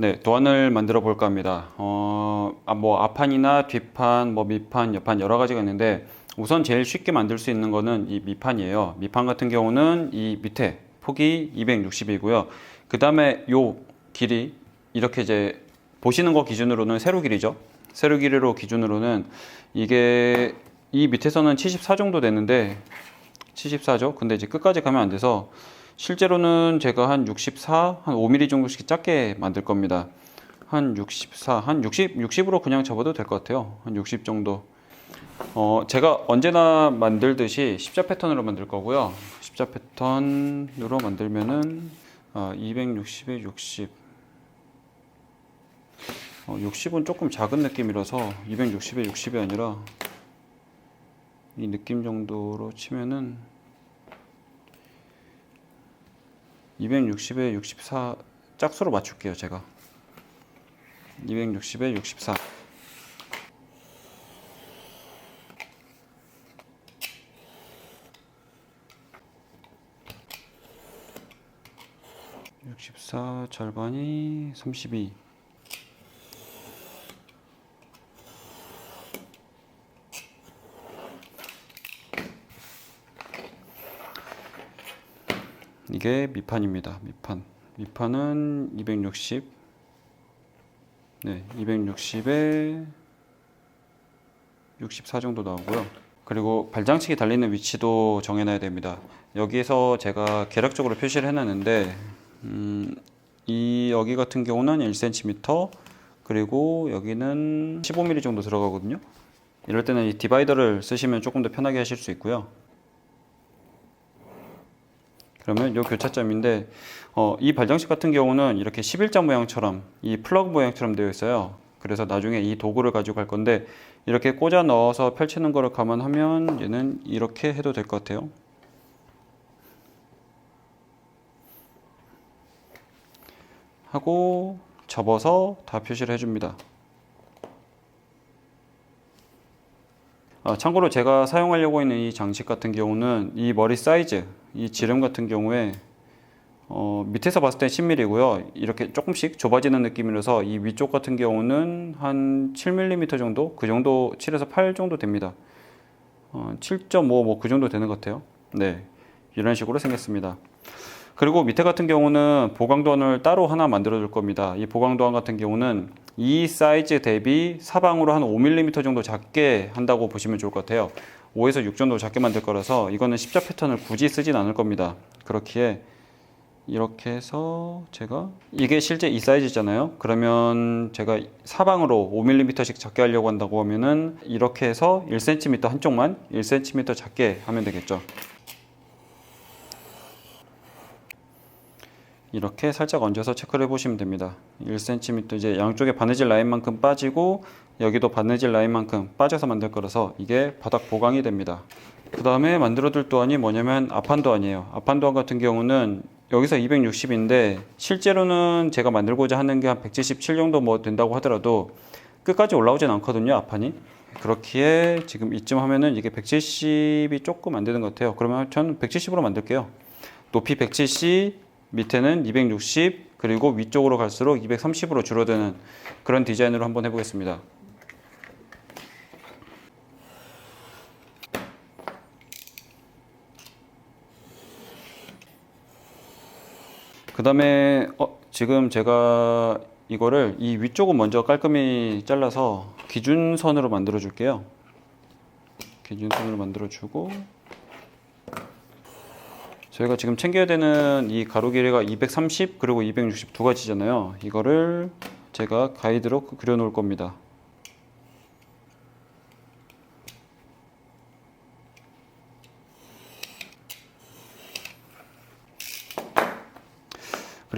네, 도안을 만들어 볼까 합니다. 어, 아, 뭐 앞판이나 뒷판, 뭐 밑판, 옆판 여러 가지가 있는데 우선 제일 쉽게 만들 수 있는 거는 이 밑판이에요. 밑판 같은 경우는 이 밑에 폭이 260이고요. 그 다음에 요 길이 이렇게 이제 보시는 거 기준으로는 세로 길이죠. 세로 길이로 기준으로는 이게 이 밑에서는 74 정도 되는데 74죠. 근데 이제 끝까지 가면 안 돼서 실제로는 제가 한 64, 한 5mm 정도씩 작게 만들 겁니다. 한 64, 한 60, 60으로 그냥 접어도 될 것 같아요. 한 60 정도. 어, 제가 언제나 만들듯이 십자 패턴으로 만들 거고요. 십자 패턴으로 만들면은 아, 260에 60. 어, 60은 조금 작은 느낌이라서 260에 60이 아니라 이 느낌 정도로 치면은 260에 64 짝수로 맞출게요 제가. 260에 64 64 절반이 32 이게 밑판입니다. 밑판. 밑판은 260. 네, 260에 64 정도 나오고요. 그리고 발장치기 달리는 위치도 정해놔야 됩니다. 여기에서 제가 계략적으로 표시를 해놨는데, 음, 이 여기 같은 경우는 1cm, 그리고 여기는 15mm 정도 들어가거든요. 이럴 때는 이 디바이더를 쓰시면 조금 더 편하게 하실 수 있고요. 그러면 요 교차점인데 어, 이 발장식 같은 경우는 이렇게 11자 모양처럼 이 플러그 모양처럼 되어 있어요. 그래서 나중에 이 도구를 가지고 갈 건데 이렇게 꽂아 넣어서 펼치는 거를 감안하면 얘는 이렇게 해도 될 것 같아요. 하고 접어서 다 표시를 해줍니다. 아, 참고로 제가 사용하려고 있는 이 장식 같은 경우는 이 머리 사이즈, 이 지름 같은 경우에 어, 밑에서 봤을 때 10mm고요. 이렇게 조금씩 좁아지는 느낌이라서 이 위쪽 같은 경우는 한 7mm 정도, 그 정도 7에서 8 정도 됩니다. 어, 7.5 뭐 그 정도 되는 것 같아요. 네, 이런 식으로 생겼습니다. 그리고 밑에 같은 경우는 보강도안을 따로 하나 만들어 줄 겁니다. 이 보강도안 같은 경우는 이 사이즈 대비 사방으로 한 5mm 정도 작게 한다고 보시면 좋을 것 같아요. 5에서 6 정도 작게 만들 거라서 이거는 십자 패턴을 굳이 쓰진 않을 겁니다. 그렇기에 이렇게 해서 제가 이게 실제 이 사이즈잖아요. 그러면 제가 사방으로 5mm씩 작게 하려고 한다고 하면은 이렇게 해서 1cm 한쪽만 1cm 작게 하면 되겠죠. 이렇게 살짝 얹어서 체크를 해보시면 됩니다. 1cm 이제 양쪽에 바느질 라인만큼 빠지고 여기도 바느질 라인만큼 빠져서 만들 거라서 이게 바닥 보강이 됩니다. 그 다음에 만들어둘 도안이 뭐냐면 앞판 도안이에요. 앞판 도안 같은 경우는 여기서 260인데 실제로는 제가 만들고자 하는 게 한 177 정도 뭐 된다고 하더라도 끝까지 올라오진 않거든요. 앞판이. 그렇기에 지금 이쯤 하면은 이게 170이 조금 안 되는 것 같아요. 그러면 저는 170으로 만들게요. 높이 170, 밑에는 260 그리고 위쪽으로 갈수록 230으로 줄어드는 그런 디자인으로 한번 해보겠습니다. 그 다음에 어, 지금 제가 이거를 이 위쪽은 먼저 깔끔히 잘라서 기준선으로 만들어 줄게요. 기준선으로 만들어 주고 저희가 지금 챙겨야 되는 이 가로 길이가 230 그리고 260 두 가지잖아요. 이거를 제가 가이드로 그려 놓을 겁니다.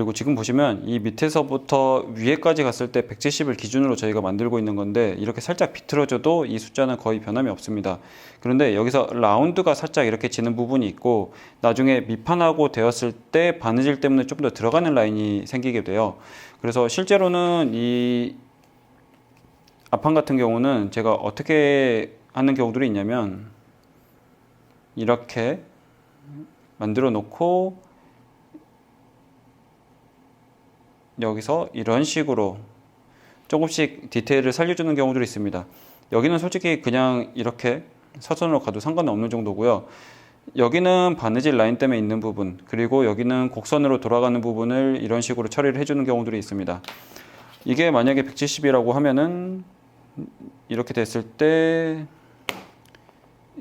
그리고 지금 보시면 이 밑에서부터 위에까지 갔을 때 170을 기준으로 저희가 만들고 있는 건데 이렇게 살짝 비틀어져도 이 숫자는 거의 변함이 없습니다. 그런데 여기서 라운드가 살짝 이렇게 지는 부분이 있고 나중에 밑판하고 되었을 때 바느질 때문에 좀 더 들어가는 라인이 생기게 돼요. 그래서 실제로는 이 앞판 같은 경우는 제가 어떻게 하는 경우들이 있냐면 이렇게 만들어 놓고 여기서 이런 식으로 조금씩 디테일을 살려주는 경우들이 있습니다. 여기는 솔직히 그냥 이렇게 사선으로 가도 상관은 없는 정도고요. 여기는 바느질 라인 때문에 있는 부분, 그리고 여기는 곡선으로 돌아가는 부분을 이런 식으로 처리를 해주는 경우들이 있습니다. 이게 만약에 170이라고 하면은 이렇게 됐을 때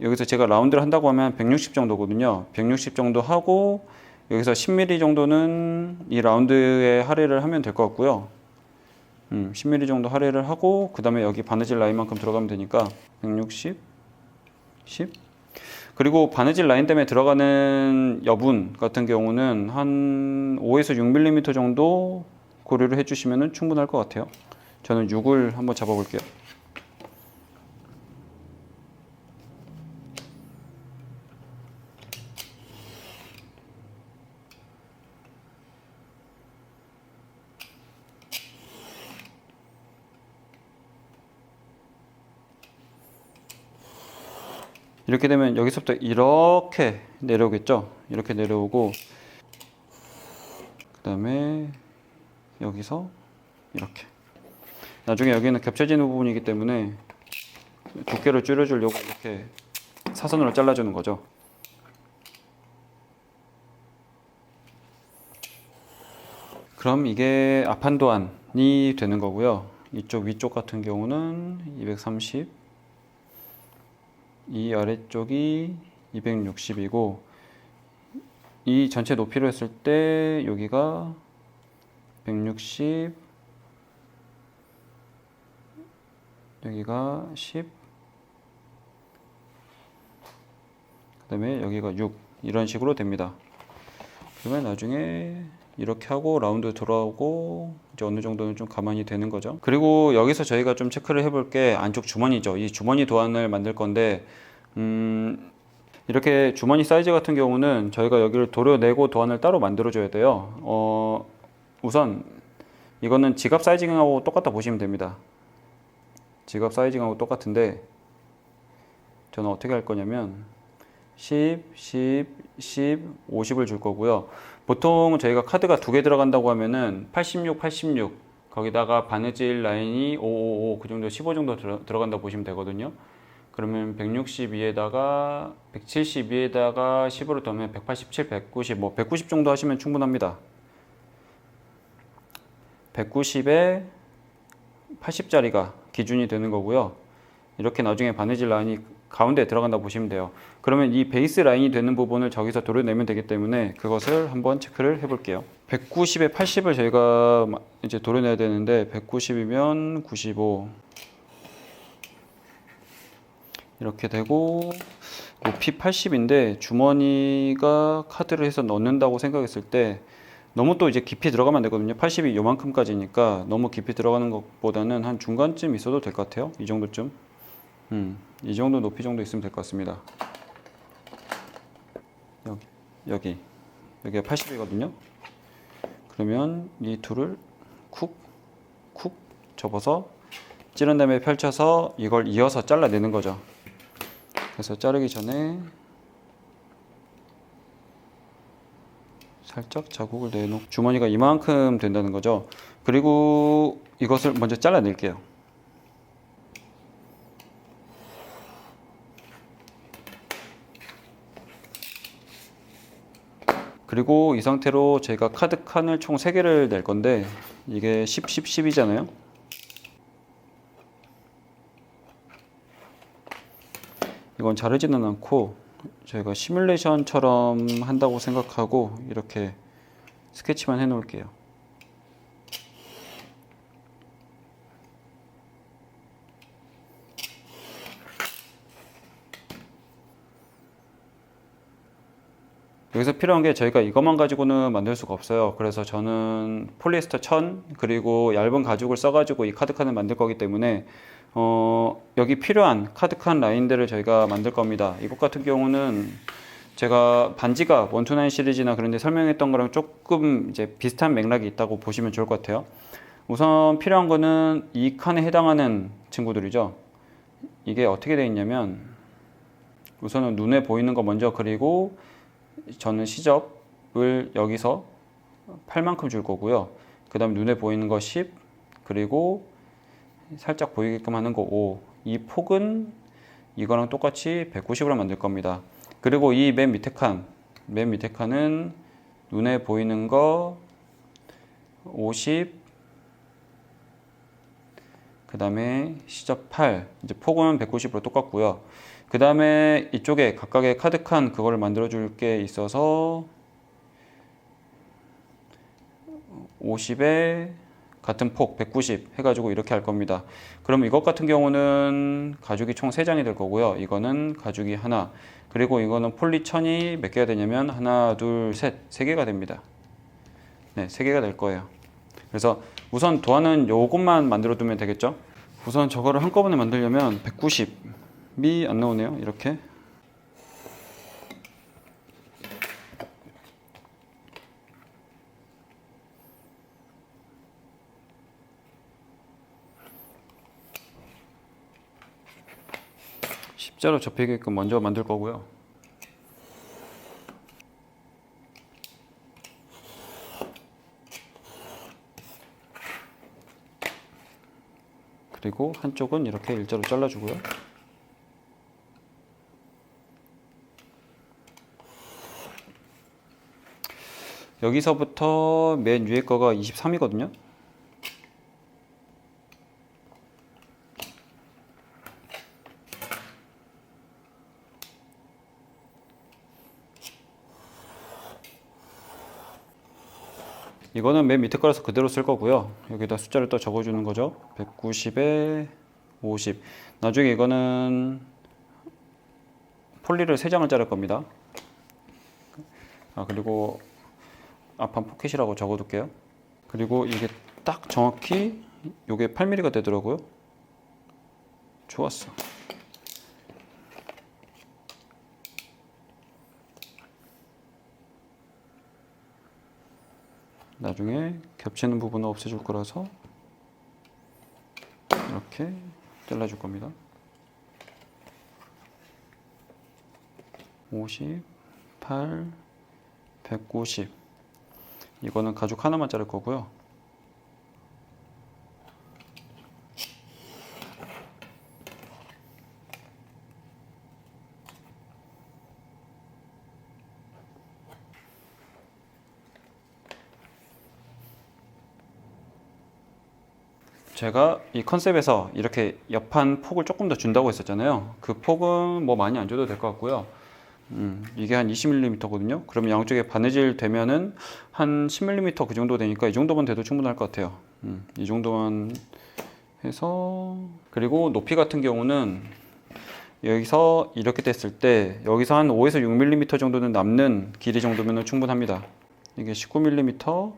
여기서 제가 라운드를 한다고 하면 160 정도거든요. 160 정도 하고 여기서 10mm 정도는 이 라운드에 할애를 하면 될 것 같고요. 음, 10mm 정도 할애를 하고 그 다음에 여기 바느질 라인만큼 들어가면 되니까 160, 10. 그리고 바느질 라인 때문에 들어가는 여분 같은 경우는 한 5에서 6mm 정도 고려를 해주시면 충분할 것 같아요. 저는 6을 한번 잡아볼게요. 이렇게 되면 여기서부터 이렇게 내려오겠죠? 이렇게 내려오고 그 다음에 여기서 이렇게 나중에 여기는 겹쳐지는 부분이기 때문에 두께를 줄여주려고 이렇게 사선으로 잘라주는 거죠. 그럼 이게 앞판도안이 되는 거고요. 이쪽 위쪽 같은 경우는 230, 이 아래쪽이 260이고 이 전체 높이로 했을 때 여기가 160 여기가 10 그다음에 여기가 6 이런 식으로 됩니다. 그러면 나중에 이렇게 하고 라운드 돌아오고 이제 어느 정도는 좀 가만히 되는 거죠. 그리고 여기서 저희가 좀 체크를 해볼 게 안쪽 주머니죠. 이 주머니 도안을 만들 건데 음 이렇게 주머니 사이즈 같은 경우는 저희가 여기를 도려내고 도안을 따로 만들어 줘야 돼요. 어 우선 이거는 지갑 사이징하고 똑같다 보시면 됩니다. 지갑 사이징하고 똑같은데 저는 어떻게 할 거냐면 10, 10, 10, 50을 줄 거고요. 보통 저희가 카드가 두 개 들어간다고 하면은 86, 86 거기다가 바느질 라인이 555 그 정도 15 정도 들어, 들어 간다 보시면 되거든요. 그러면 162에다가 172에다가 10으로 더하면 187, 190, 뭐 190 정도 하시면 충분합니다. 190에 80짜리가 기준이 되는 거고요. 이렇게 나중에 바느질 라인이 가운데 들어간다 보시면 돼요. 그러면 이 베이스 라인이 되는 부분을 저기서 도려내면 되기 때문에 그것을 한번 체크를 해볼게요. 190에 80을 저희가 이제 도려내야 되는데 190이면 95 이렇게 되고 높이 80인데 주머니가 카드를 해서 넣는다고 생각했을 때 너무 또 이제 깊이 들어가면 안 되거든요. 80이 요만큼까지니까 너무 깊이 들어가는 것보다는 한 중간쯤 있어도 될 것 같아요. 이 정도쯤. 음, 이 정도 높이 정도 있으면 될 것 같습니다. 여기, 여기, 여기가 80이거든요. 그러면 이 둘을 쿡, 쿡 접어서 찌른 다음에 펼쳐서 이걸 이어서 잘라내는 거죠. 그래서 자르기 전에 살짝 자국을 내놓고 주머니가 이만큼 된다는 거죠. 그리고 이것을 먼저 잘라낼게요. 그리고 이 상태로 제가 카드 칸을 총 3개를 낼 건데 이게 10, 10, 10이잖아요. 이건 자르지는 않고 저희가 시뮬레이션처럼 한다고 생각하고 이렇게 스케치만 해 놓을게요. 여기서 필요한 게 저희가 이것만 가지고는 만들 수가 없어요. 그래서 저는 폴리에스터 천 그리고 얇은 가죽을 써가지고 이 카드 칸을 만들 거기 때문에 어, 여기 필요한 카드 칸 라인들을 저희가 만들 겁니다. 이것 같은 경우는 제가 반지가 원투나인 시리즈나 그런 데 설명했던 거랑 조금 이제 비슷한 맥락이 있다고 보시면 좋을 것 같아요. 우선 필요한 거는 이 칸에 해당하는 친구들이죠. 이게 어떻게 되어 있냐면 우선은 눈에 보이는 거 먼저 그리고 저는 시접을 여기서 팔만큼 줄 거고요. 그 다음에 눈에 보이는 거 10, 그리고 살짝 보이게끔 하는 거 5. 이 폭은 이거랑 똑같이 190으로 만들 겁니다. 그리고 이 맨 밑에 칸, 맨 밑에 칸은 눈에 보이는 거 50, 그 다음에 시접 8, 이제 폭은 190으로 똑같고요. 그 다음에 이쪽에 각각의 카드 칸 그거를 만들어 줄 게 있어서 50에 같은 폭 190 해가지고 이렇게 할 겁니다. 그럼 이것 같은 경우는 가죽이 총 3장이 될 거고요. 이거는 가죽이 하나. 그리고 이거는 폴리천이 몇 개가 되냐면 하나, 둘, 셋, 세 개가 됩니다. 네, 세 개가 될 거예요. 그래서 우선 도안은 요것만 만들어 두면 되겠죠? 우선 저거를 한꺼번에 만들려면 190 이안 나오네요. 이렇게. 십자로 접히게끔 먼저 만들 거고요. 그리고 한쪽은 이렇게 일자로 잘라주고요. 여기서부터 맨 위에 거가 23이거든요. 이거는 맨 밑에 거라서 그대로 쓸 거고요. 여기다 숫자를 또 적어주는 거죠. 190에 50. 나중에 이거는 폴리를 3장을 자를 겁니다. 아, 그리고 앞판 포켓이라고 적어둘게요. 그리고 이게 딱 정확히 이게 8mm가 되더라고요. 좋았어. 나중에 겹치는 부분은 없애줄 거라서 이렇게 잘라줄 겁니다. 50, 8, 190 이거는 가죽 하나만 자를 거고요. 제가 이 컨셉에서 이렇게 옆판 폭을 조금 더 준다고 했었잖아요. 그 폭은 뭐 많이 안 줘도 될 것 같고요. 음, 이게 한 20mm거든요. 그러면 양쪽에 바느질 되면은 한 10mm 그 정도 되니까 이 정도만 돼도 충분할 것 같아요. 음, 이 정도만 해서 그리고 높이 같은 경우는 여기서 이렇게 됐을 때 여기서 한 5에서 6mm 정도는 남는 길이 정도면 충분합니다. 이게 19mm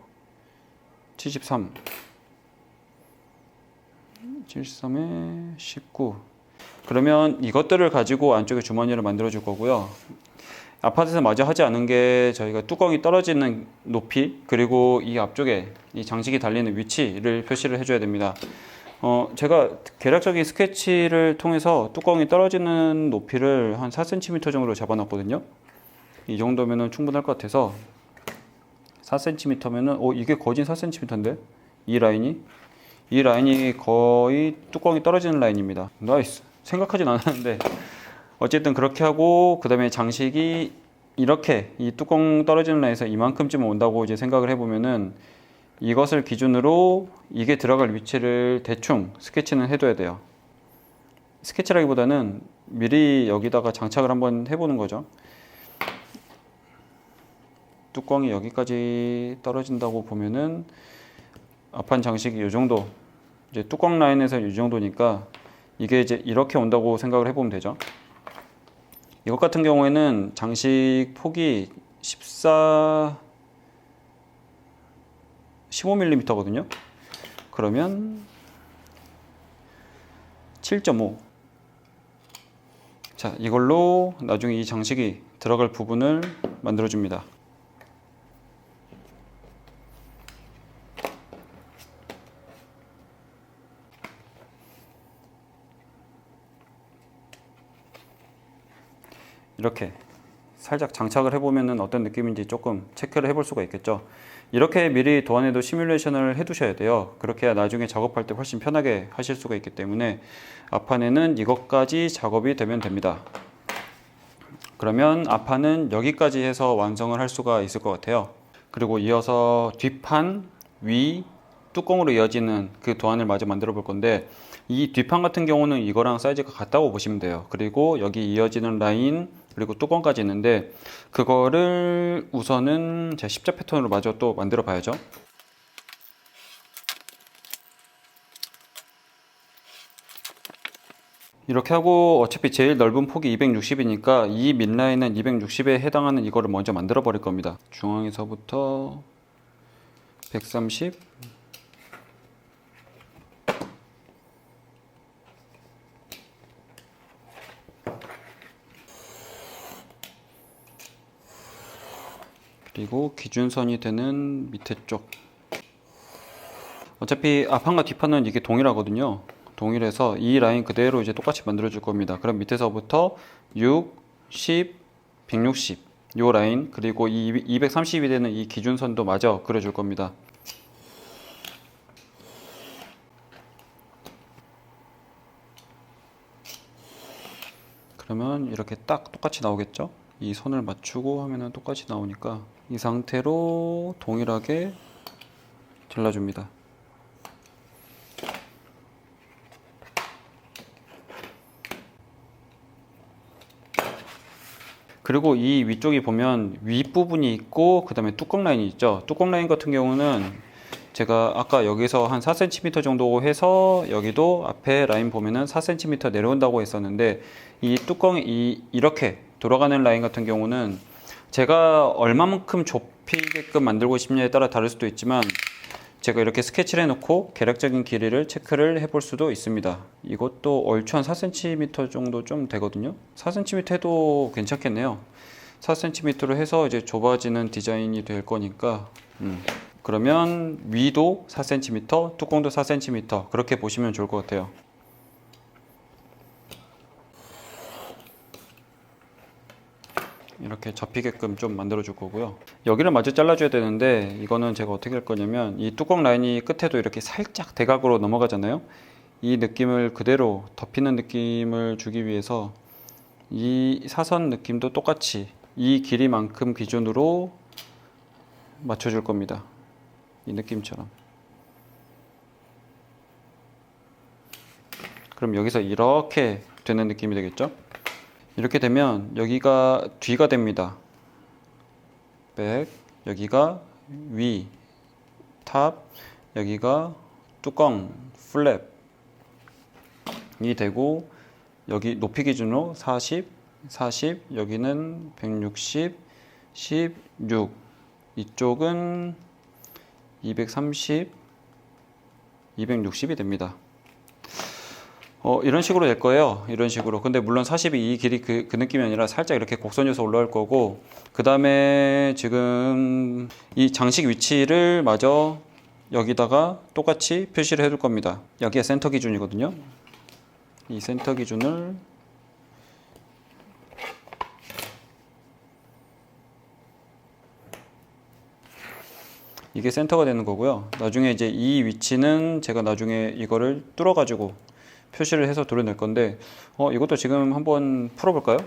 73 73에 19 그러면 이것들을 가지고 안쪽에 주머니를 만들어 줄 거고요. 아파트에서 마저 하지 않은 게 저희가 뚜껑이 떨어지는 높이 그리고 이 앞쪽에 이 장식이 달리는 위치를 표시를 해줘야 됩니다. 어, 제가 계략적인 스케치를 통해서 뚜껑이 떨어지는 높이를 한 4cm 정도로 잡아놨거든요. 이 정도면 충분할 것 같아서 4cm면은 어 이게 거진 4cm인데? 이 라인이? 이 라인이 거의 뚜껑이 떨어지는 라인입니다. 나이스. 생각하진 않았는데 어쨌든 그렇게 하고 그 다음에 장식이 이렇게 이 뚜껑 떨어지는 라인에서 이만큼쯤 온다고 이제 생각을 해보면은 이것을 기준으로 이게 들어갈 위치를 대충 스케치는 해둬야 돼요. 스케치라기보다는 미리 여기다가 장착을 한번 해보는 거죠. 뚜껑이 여기까지 떨어진다고 보면은 앞판 장식이 이 정도 이제 뚜껑 라인에서 이 정도니까 이게 이제 이렇게 온다고 생각을 해보면 되죠. 이것 같은 경우에는 장식 폭이 14 15mm거든요. 그러면 7.5 자, 이걸로 나중에 이 장식이 들어갈 부분을 만들어 줍니다. 이렇게 살짝 장착을 해보면 어떤 느낌인지 조금 체크를 해볼 수가 있겠죠. 이렇게 미리 도안에도 시뮬레이션을 해두셔야 돼요. 그렇게 해야 나중에 작업할 때 훨씬 편하게 하실 수가 있기 때문에 앞판에는 이것까지 작업이 되면 됩니다. 그러면 앞판은 여기까지 해서 완성을 할 수가 있을 것 같아요. 그리고 이어서 뒷판, 위, 뚜껑으로 이어지는 그 도안을 마저 만들어 볼 건데 이 뒷판 같은 경우는 이거랑 사이즈가 같다고 보시면 돼요. 그리고 여기 이어지는 라인 그리고 뚜껑까지 있는데 그거를 우선은 제 십자 패턴으로 마저 또 만들어 봐야죠. 이렇게 하고 어차피 제일 넓은 폭이 260이니까 이 mid라인은 260에 해당하는 이거를 먼저 만들어 버릴 겁니다. 중앙에서부터 130 그리고 기준선이 되는 밑에 쪽. 어차피 앞판과 뒷판은 이게 동일하거든요. 동일해서 이 라인 그대로 이제 똑같이 만들어 줄 겁니다. 그럼 밑에서부터 6, 10, 160 요 라인 그리고 이 230이 되는 이 기준선도 마저 그려 줄 겁니다. 그러면 이렇게 딱 똑같이 나오겠죠? 이 선을 맞추고 하면은 똑같이 나오니까 이 상태로 동일하게 잘라줍니다. 그리고 이 위쪽이 보면 윗부분이 있고 그 다음에 뚜껑 라인이 있죠. 뚜껑 라인 같은 경우는 제가 아까 여기서 한 4cm 정도 해서 여기도 앞에 라인 보면은 4cm 내려온다고 했었는데 이 뚜껑이 이, 이렇게 돌아가는 라인 같은 경우는 제가 얼마만큼 좁히게끔 만들고 싶냐에 따라 다를 수도 있지만 제가 이렇게 스케치를 해놓고 계략적인 길이를 체크를 해볼 수도 있습니다. 이것도 얼추 한 4cm 정도 좀 되거든요. 4cm 해도 괜찮겠네요. 4cm로 해서 이제 좁아지는 디자인이 될 거니까 음. 그러면 위도 4cm, 뚜껑도 4cm 그렇게 보시면 좋을 것 같아요. 이렇게 접히게끔 좀 만들어 줄 거고요. 여기를 마저 잘라줘야 되는데 이거는 제가 어떻게 할 거냐면 이 뚜껑 라인이 끝에도 이렇게 살짝 대각으로 넘어가잖아요. 이 느낌을 그대로 덮이는 느낌을 주기 위해서 이 사선 느낌도 똑같이 이 길이만큼 기준으로 맞춰줄 겁니다. 이 느낌처럼. 그럼 여기서 이렇게 되는 느낌이 되겠죠? 이렇게 되면 여기가 뒤가 됩니다. 백, 여기가 위, 탑, 여기가 뚜껑, 플랩이 되고 여기 높이 기준으로 40, 40, 여기는 160, 16, 이쪽은 230, 260이 됩니다. 어, 이런 식으로 될 거예요. 이런 식으로. 근데 물론 40이 이 길이 그, 그 느낌이 아니라 살짝 이렇게 곡선에서 올라올 거고, 그 다음에 지금 이 장식 위치를 마저 여기다가 똑같이 표시를 해둘 겁니다. 여기가 센터 기준이거든요. 이 센터 기준을 이게 센터가 되는 거고요. 나중에 이제 이 위치는 제가 나중에 이거를 뚫어 가지고 표시를 해서 도려낼 건데 어, 이것도 지금 한번 풀어볼까요?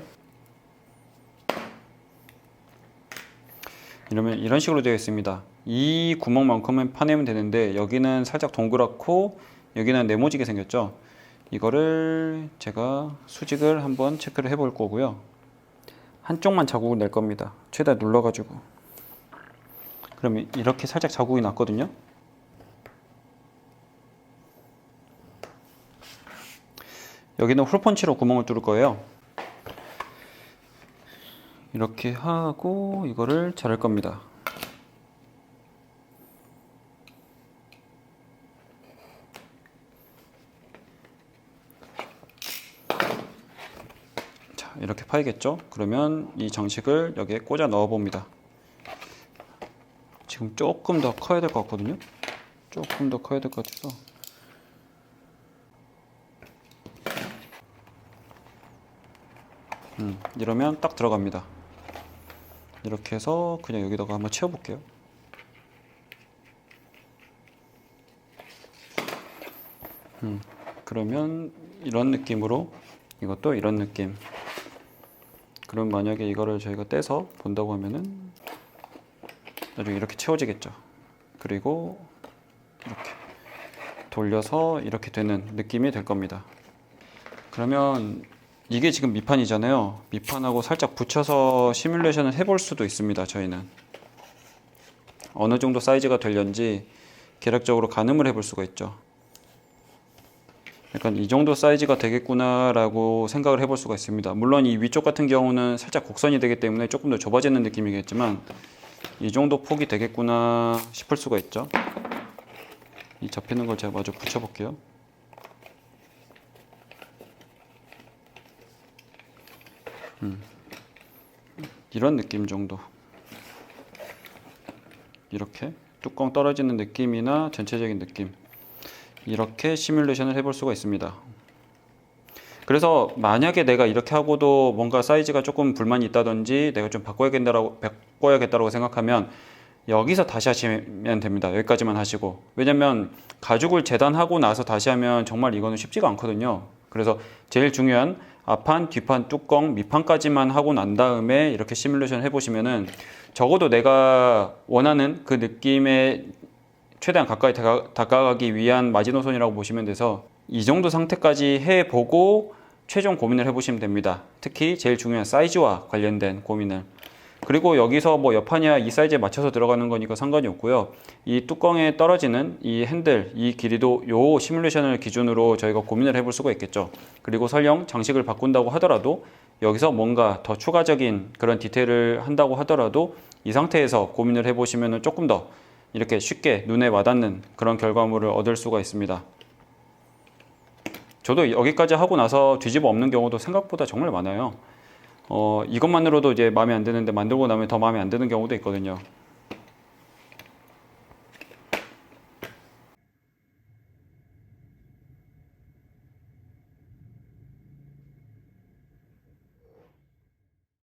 이러면 이런 식으로 되어 있습니다. 이 구멍만큼은 파내면 되는데 여기는 살짝 동그랗고 여기는 네모지게 생겼죠. 이거를 제가 수직을 한번 체크를 해볼 거고요. 한쪽만 자국을 낼 겁니다. 최대 눌러가지고. 그러면 이렇게 살짝 자국이 났거든요. 여기는 홀펀치로 구멍을 뚫을 거예요. 이렇게 하고 이거를 자를 겁니다. 자, 이렇게 파이겠죠? 그러면 이 장식을 여기에 꽂아 넣어 봅니다. 지금 조금 더 커야 될 것 같거든요. 조금 더 커야 될 것 같아서 음, 이러면 딱 들어갑니다. 이렇게 해서 그냥 여기다가 한번 채워볼게요. 음, 그러면 이런 느낌으로 이것도 이런 느낌. 그럼 만약에 이거를 저희가 떼서 본다고 하면은 나중에 이렇게 채워지겠죠. 그리고 이렇게 돌려서 이렇게 되는 느낌이 될 겁니다. 그러면 이게 지금 밑판이잖아요. 밑판하고 살짝 붙여서 시뮬레이션을 해볼 수도 있습니다. 저희는 어느 정도 사이즈가 되려는지 계략적으로 가늠을 해볼 수가 있죠. 약간 이 정도 사이즈가 되겠구나라고 생각을 해볼 수가 있습니다. 물론 이 위쪽 같은 경우는 살짝 곡선이 되기 때문에 조금 더 좁아지는 느낌이겠지만 이 정도 폭이 되겠구나 싶을 수가 있죠. 이 접히는 걸 제가 마저 붙여볼게요. 음, 이런 느낌 정도. 이렇게 뚜껑 떨어지는 느낌이나 전체적인 느낌. 이렇게 시뮬레이션을 해볼 수가 있습니다. 그래서 만약에 내가 이렇게 하고도 뭔가 사이즈가 조금 불만이 있다든지 내가 좀 바꿔야겠다라고 바꿔야겠다라고 생각하면 여기서 다시 하시면 됩니다. 여기까지만 하시고 왜냐면 가죽을 재단하고 나서 다시 하면 정말 이거는 쉽지가 않거든요. 그래서 제일 중요한 앞판, 뒤판, 뚜껑, 밑판까지만 하고 난 다음에 이렇게 시뮬레이션 해보시면은 적어도 내가 원하는 그 느낌에 최대한 가까이 다가, 다가가기 위한 마지노선이라고 보시면 돼서 이 정도 상태까지 해보고 최종 고민을 해보시면 됩니다. 특히 제일 중요한 사이즈와 관련된 고민을. 그리고 여기서 뭐 옆판이야 이 사이즈에 맞춰서 들어가는 거니까 상관이 없고요. 이 뚜껑에 떨어지는 이 핸들, 이 길이도 요 시뮬레이션을 기준으로 저희가 고민을 해볼 수가 있겠죠. 그리고 설령 장식을 바꾼다고 하더라도 여기서 뭔가 더 추가적인 그런 디테일을 한다고 하더라도 이 상태에서 고민을 해보시면 조금 더 이렇게 쉽게 눈에 와닿는 그런 결과물을 얻을 수가 있습니다. 저도 여기까지 하고 나서 뒤집어 엎는 경우도 생각보다 정말 많아요. 어, 이것만으로도 이제 마음에 안 드는데 만들고 나면 더 마음에 안 드는 경우도 있거든요.